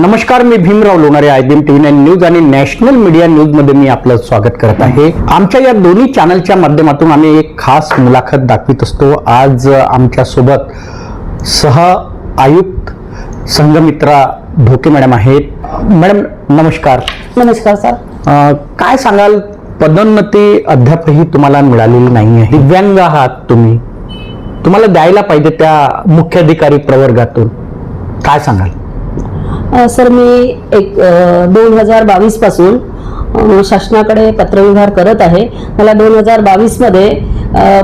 नमस्कार मी Bhimrao Lonare I B M T nine news आणि national media न्यूजमध्ये मी आपलं स्वागत करत आहे. आमच्या या दोन्ही चॅनलच्या माध्यमातून आम्ही एक खास मुलाखत दाखवित असतो. आज आमच्यासोबत सह आयुक्त संघमित्रा ढोके मॅडम आहेत. मॅडम नमस्कार. नमस्कार सर. काय सांगाल? पदोन्नती अद्यापही तुम्हाला मिळालेली नाही आहे. दिव्यांग आहात तुम्ही. तुम्हाला द्यायला पाहिजे त्या मुख्याधिकारी प्रवर्गातून. काय सांगाल? सर मी एक दोन हजार बावीसपासून शासनाकडे पत्रव्यवहार करत आहे. मला दोन हजार बावीसमध्ये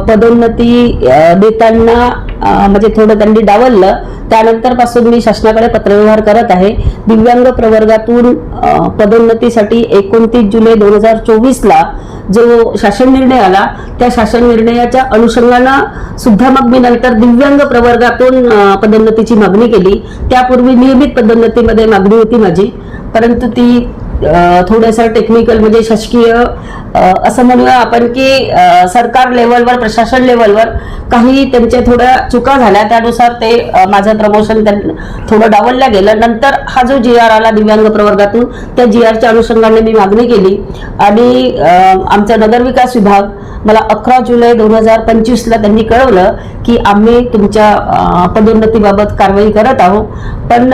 पदोन्नती देताना म्हणजे थोडं त्यांनी डावललं. त्यानंतरपासून मी शासनाकडे पत्रव्यवहार करत आहे. दिव्यांग प्रवर्गातून पदोन्नतीसाठी एकोणतीस जुलै दोन हजार चोवीसला जो शासन निर्णय आला त्या शासन निर्णयाच्या अनुषंगानं सुद्धा मग मी नंतर दिव्यांग प्रवर्गातून पदोन्नतीची मागणी केली. त्यापूर्वी नियमित पदोन्नतीमध्ये मागणी होती माझी. परंतु ती थोडंसं टेक्निकल म्हणजे शासकीय असं म्हणूया आपण की सरकार लेवलवर प्रशासन लेवलवर काही त्यांच्या थोड्या चुका झाल्या. त्यानुसार ते माझं प्रमोशन थोडं डावलल्या गेलं. नंतर हा जो जी आर आला दिव्यांग प्रवर्गातून त्या जी आरच्या अनुषंगाने मी मागणी केली. आणि आमचा नगरविकास विभाग मला अकरा जुलै दोन हजार पंचवीसला त्यांनी कळवलं की आम्ही तुमच्या पदोन्नतीबाबत कारवाई करत आहोत. पण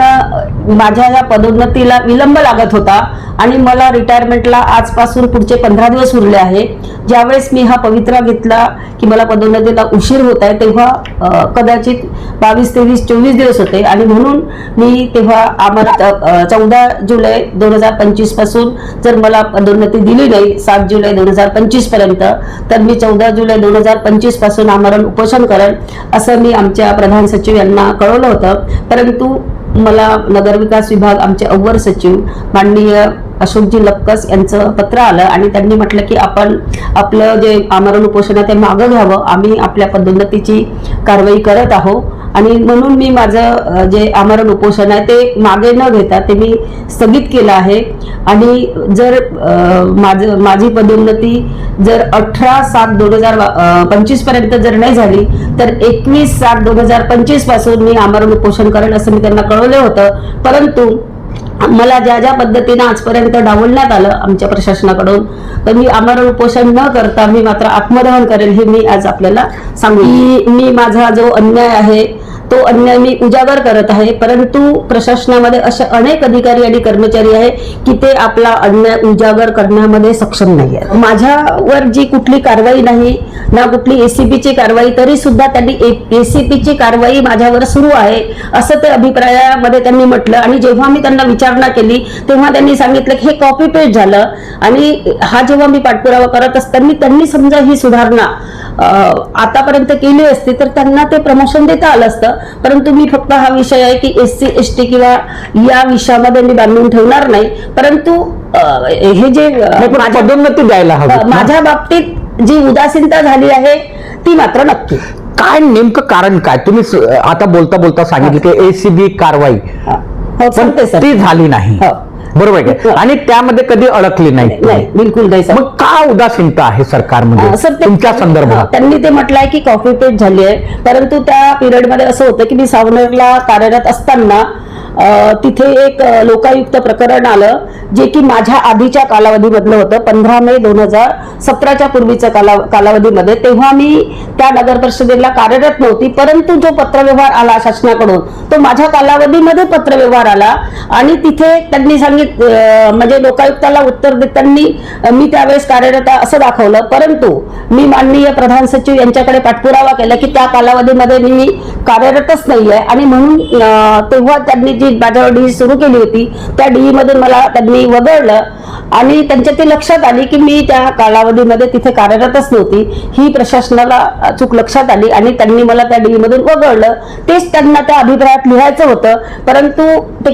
माझ्या या पदोन्नतीला विलंब लागत होता आणि मला रिटायरमेंटला आजपासून पुढचे पंधरा दिवस उरले आहे. ज्यावेळेस मी हा पवित्रा घेतला की मला पदोन्नतीला उशीर होत आहे तेव्हा कदाचित बावीस तेवीस चोवीस दिवस होते. आणि म्हणून मी तेव्हा आम्हाला चौदा जुलै दोन हजार पंचवीसपासून जर मला पदोन्नती दिली नाही सात जुलै दोन हजार पंचवीसपर्यंत तर मी चौदा जुलै दोन हजार पंचवीसपासून आमरण उपोषण करेन असं मी आमच्या प्रधान सचिव यांना कळवलं होतं. परंतु मला नगरविकास विभाग आमचे अव्वर सचिव माननीय अशोकजी लक्कस यांचं पत्र आलं आणि त्यांनी म्हटलं की आपण आपलं जे आमरण उपोषण आहे ते मागं घ्यावं. आम्ही आपल्या पदोन्नतीची कारवाई करत आहोत. आणि म्हणून मी माझं जे आमरण उपोषण आहे ते मागे न घेता ते मी स्थगित केलं आहे. आणि जर माझं माझी पदोन्नती जर अठरा सात दोन हजार पंचवीसपर्यंत जर नाही झाली तर एकवीस सात दोन हजार पंचवीसपासून मी आमरण उपोषण करेन असं मी त्यांना कळवलं होतं. परंतु मला ज्या ज्या पद्धतीनं आजपर्यंत डावलण्यात आलं आमच्या प्रशासनाकडून तर मी आमरण उपोषण न करता मी मात्र आत्मदहन करेल हे मी आज आपल्याला सांगू. मी माझा जो अन्याय आहे तो अन्याय मी उजागर करत आहे. परंतु प्रशासनामध्ये असे अनेक अधिकारी आणि कर्मचारी आहे की ते आपला अन्याय उजागर करण्यामध्ये सक्षम नाही आहेत. माझ्यावर जी कुठली कारवाई नाही ना कुठली एसीपीची कारवाई तरी सुद्धा त्यांनी एसीपीची कारवाई माझ्यावर सुरू आहे असं ते अभिप्रायामध्ये त्यांनी म्हटलं. आणि जेव्हा मी त्यांना विचारणा केली तेव्हा त्यांनी सांगितलं की हे कॉपी पेस्ट झालं. आणि हा जेव्हा मी पाठपुरावा करत असताना त्यांनी समजा ही सुधारणा आतापर्यंत केली असती तर त्यांना ते प्रमोशन देता आलं असतं. परंतु मी फक्त हा विषय आहे की एस सी एस टी किंवा या विषयामध्ये मी बांधून ठेवणार नाही. परंतु हे जे द्यायला माझ्या बाबतीत जी उदासीनता झाली आहे ती मात्र नक्की. काय नेमकं कारण काय? तुम्ही आता बोलता बोलता सांगितलं की एसीबी कारवाई. हा. पण ती झाली नाही. हो. बरोबर आहे का? हो. आणि त्यामध्ये कधी अडकली नाही नाही बिलकुल नाही मग का उदासीनता आहे सरकारमध्ये सर ते- तुमच्या संदर्भात त्यांनी ते म्हटलंय की कॉफी पेट झाली आहे परंतु त्या पिरियडमध्ये असं होतं की मी सावनेरला कार्यरत असताना तिथे एक लोकायुक्त प्रकरण आलं जे की माझ्या आधीच्या कालावधीमधलं होतं पंधरा मे दोन हजार सतराच्या पूर्वीच्या काला कालावधीमध्ये. तेव्हा मी त्या नगर परिषदेला कार्यरत नव्हती परंतु जो पत्रव्यवहार आला शासनाकडून तो माझ्या कालावधीमध्ये पत्रव्यवहार आला. आणि तिथे त्यांनी सांगित म्हणजे लोकायुक्ताला उत्तर देताना मी त्यावेळेस कार्यरत आहे असं दाखवलं. परंतु मी माननीय प्रधान सचिव यांच्याकडे पाठपुरावा केला की त्या कालावधीमध्ये मी कार्यरतच नाहीये. आणि म्हणून तेव्हा त्यांनी जी माझ्यावर डी सुरू केली होती त्या डी मधून मला त्यांनी वगळलं आणि त्यांच्या ते लक्षात आली की मी त्या कालावधीमध्ये तिथे कार्यरतच नव्हती. ही प्रशासनाला चूक लक्षात आली आणि त्यांनी मला त्या डी मधून वगळलं. तेच त्यांना त्या अभिप्रायात लिहायचं होतं. परंतु ते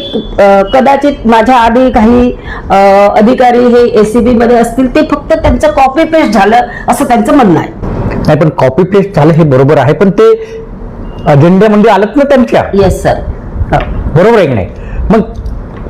कदाचित माझ्या आधी काही अधिकारी हे एसीबी मध्ये असतील ते फक्त त्यांचं कॉपी पेस्ट झालं असं त्यांचं म्हणणं आहे. नाही पण कॉपी पेस्ट झालं हे बरोबर आहे पण ते अजेंड्यामध्ये आलत ना त्यांच्या? येस सर बरोबर आहे की नाही? मग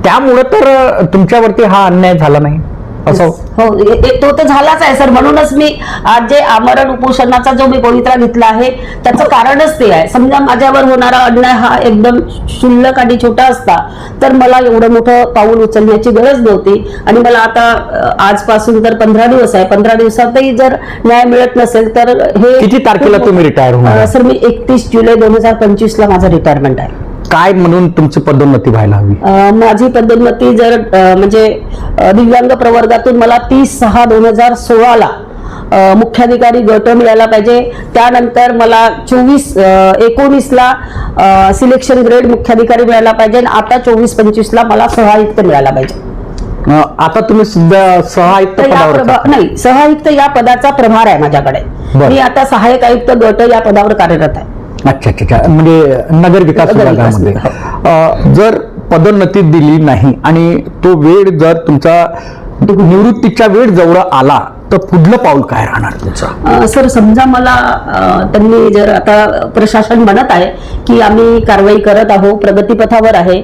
त्यामुळं तर तुमच्यावरती हा अन्याय झाला नाही? असं? हो ए- तो तर झालाच आहे सर. म्हणूनच मी आज जे आमरण उपोषणाचा जो मी पवित्रा घेतला आहे त्याचं कारणच ते आहे. समजा माझ्यावर होणारा अन्याय हा एकदम क्षुल्लक आणि छोटा असता तर मला एवढं मोठं पाऊल उचलण्याची गरज नव्हती. आणि मला आता आजपासून तर पंधरा दिवस आहे पंधरा दिवसातही जर न्याय मिळत नसेल तर हे किती तारखेला तुम्ही रिटायर होणार? सर मी एकतीस जुलै दोन हजार पंचवीस ला माझं रिटायरमेंट आहे. काय म्हणून तुमची पदोन्नती व्हायला हवी? माझी पदोन्नती जर म्हणजे दिव्यांग प्रवर्गातून मला तीस सहा दोन हजार सोळाला मुख्याधिकारी गट मिळाला पाहिजे. त्यानंतर मला चोवीस एकोणीसला सिलेक्शन ग्रेड मुख्याधिकारी मिळाला पाहिजे. आणि आता चोवीस पंचवीसला मला सहायुक्त मिळाला पाहिजे. अं, आता तुम्ही सुद्धा सहायुक्त. नाही सहायुक्त या पदाचा प्रभार आहे माझ्याकडे. मी आता सहाय्यक आयुक्त गट या पदावर कार्यरत आहे. अच्छा अच्छा अच्छा. म्हणजे नगर विकास विभागामध्ये. अं, जर पदोन्नती दिली नाही आणि तो वेळ जर तुमचा निवृत्तीच्या वेळ जवळ आला तर पुढलं पाऊल काय राहणार तुमचं? सर समजा मला त्यांनी जर आता प्रशासन म्हणत आहे की आम्ही कारवाई करत आहोत प्रगतीपथावर आहे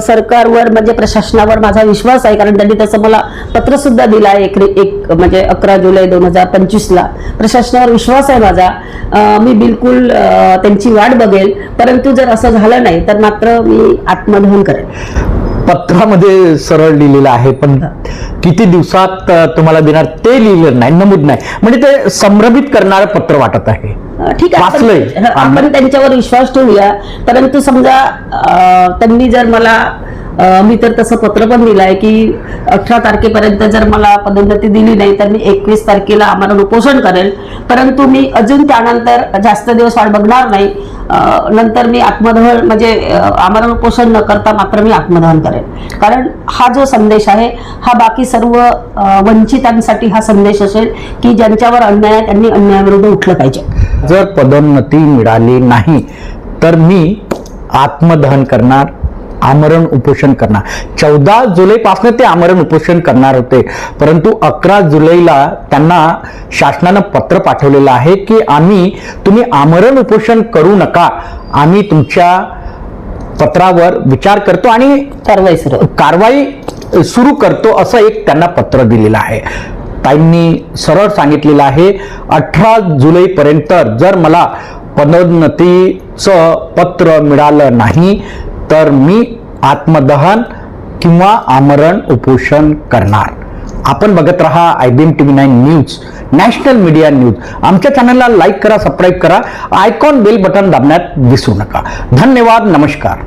सरकारवर म्हणजे प्रशासनावर माझा विश्वास आहे कारण त्यांनी तसं मला पत्र सुद्धा दिलं आहे एक एक म्हणजे अकरा जुलै दोन हजार पंचवीसला. प्रशासनावर विश्वास आहे माझा. मी बिलकुल त्यांची वाट बघेल परंतु जर असं झालं नाही तर मात्र मी आत्मदहन करेन. पत्रामध्ये सरळ लिहिलेलं आहे पण किती दिवसात तुम्हाला देणार ते लिहिलं नाही नमूद नाही. म्हणजे ते संभ्रमित करणारं पत्र वाटत आहे. ठीक आहे आपण- त्यांच्यावर विश्वास ठेवूया. परंतु समजा त्यांनी जर मला मी तर तसं पत्र पण दिलं आहे की अठरा तारखेपर्यंत जर मला पदोन्नती दिली नाही तर मी एकवीस तारखेला आम्हाला उपोषण करेल. परंतु मी अजून त्यानंतर जास्त दिवस वाट बघणार नाही. नंतर मी आत्मदहन म्हणजे आम्हाला आमरण उपोषण न करता मात्र मी आत्मदहन करेल. कारण हा जो संदेश आहे हा बाकी सर्व वंचितांसाठी हा संदेश असेल की ज्यांच्यावर अन्याय आहे त्यांनी अन्यायाविरुद्ध उठलं पाहिजे. जर पदोन्नती मिळाली नाही तर मी आत्मदहन करणार आमरण उपोषण करणार. चौदा जुलैपासून ते आमरण उपोषण करणार होते. परंतु अकरा जुलैला त्यांना शासनानं पत्र पाठवलेलं आहे की आम्ही तुम्ही आमरण उपोषण करू नका. आम्ही तुमच्या पत्रावर विचार करतो आणि कारवाई सुरू. कारवाई सुरू करतो असं एक त्यांना पत्र दिलेलं आहे. ताईंनी सरळ सांगितलेलं आहे अठरा जुलैपर्यंत जर मला पदोन्नतीचं पत्र मिळालं नाही तर मी आत्मदहन किंवा आमरण उपोषण करणार. आपण बघत रहा I B M T V nine news national media news. आमच्या चॅनलला लाईक करा सबस्क्राईब करा. आयकॉन बेल बटन दाबण्यात विसरू नका. धन्यवाद नमस्कार.